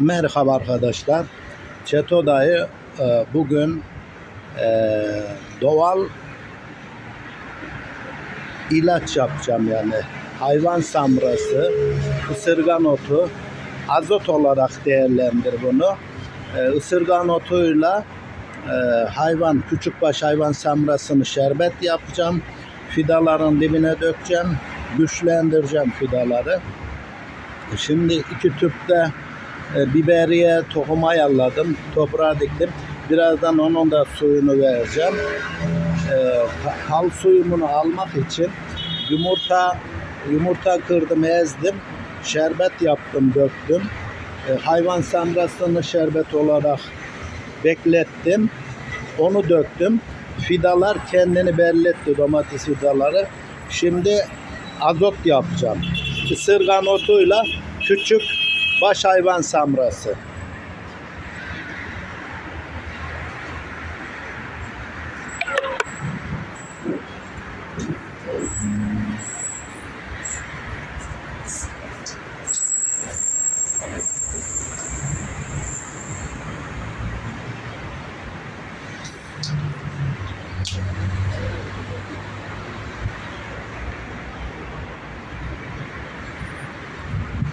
Merhaba arkadaşlar. Çeto dayı e, bugün e, doğal ilaç yapacağım yani. Hayvan samrası, ısırgan otu, azot olarak değerlendir bunu. E, ısırgan otuyla e, hayvan, küçükbaş hayvan samrasını şerbet yapacağım. Fidaların dibine dökeceğim. Güçlendireceğim fidaları. Şimdi iki tüpte e, biberiye tohum ayarladım. Toprağa diktim. Birazdan onun da suyunu vereceğim. E, hal suyumunu almak için yumurta yumurta kırdım, ezdim. Şerbet yaptım, döktüm. E, hayvan samrasını şerbet olarak beklettim. Onu döktüm. Fidalar kendini belletti domates fidaları. Şimdi azot yapacağım. Isırgan otuyla küçük baş hayvan samrası.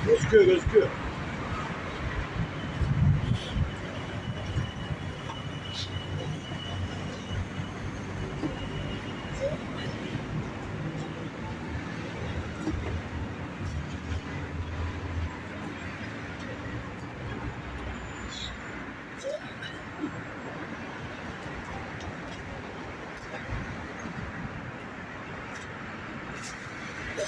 Gözüküyor gözüküyor.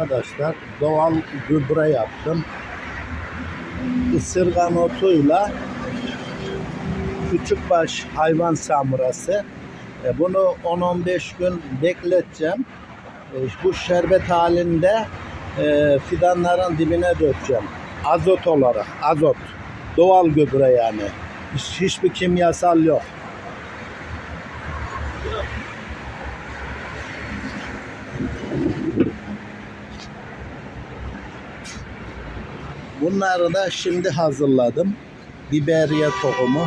Arkadaşlar doğal gübre yaptım. Isırgan otuyla küçükbaş hayvan samurası. E, Bunu 10-15 gün bekleteceğim. E, Bu şerbet halinde e, fidanların dibine dökeceğim. Azot olarak, azot. Doğal gübre yani. Hiç- Hiçbir kimyasal yok. Bunları da şimdi hazırladım. Biberiye tohumu.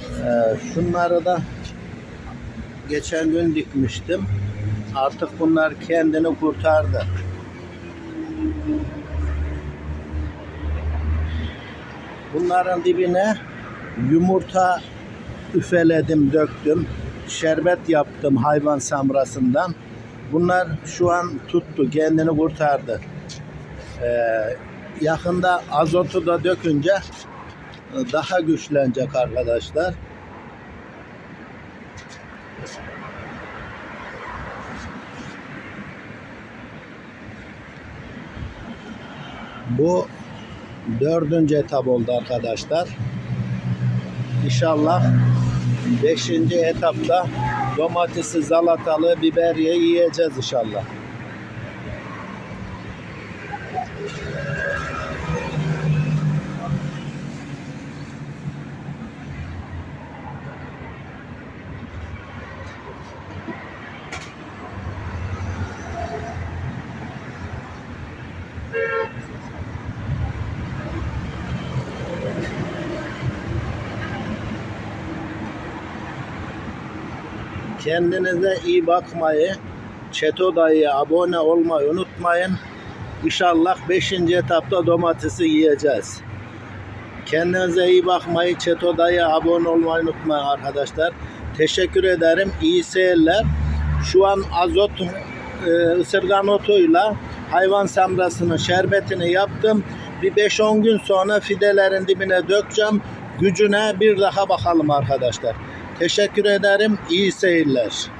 Ee, şunları da geçen gün dikmiştim. Artık bunlar kendini kurtardı. Bunların dibine yumurta üfeledim, döktüm. Şerbet yaptım hayvan samrasından. Bunlar şu an tuttu, kendini kurtardı. Ee, yakında azotu da dökünce e, daha güçlenecek arkadaşlar. Bu dördüncü etap oldu arkadaşlar. İnşallah beşinci etapta domatesi, salatalı, biberiye yiyeceğiz inşallah. Kendinize iyi bakmayı, Çeto dayıya abone olmayı unutmayın. İnşallah 5. etapta domatesi yiyeceğiz. Kendinize iyi bakmayı, Çeto dayıya abone olmayı unutmayın arkadaşlar. Teşekkür ederim. İyi seyirler. Şu an azot e, ısırgan otuyla hayvan samrasının şerbetini yaptım. Bir 5-10 gün sonra fidelerin dibine dökeceğim. Gücüne bir daha bakalım arkadaşlar. Teşekkür ederim. İyi seyirler.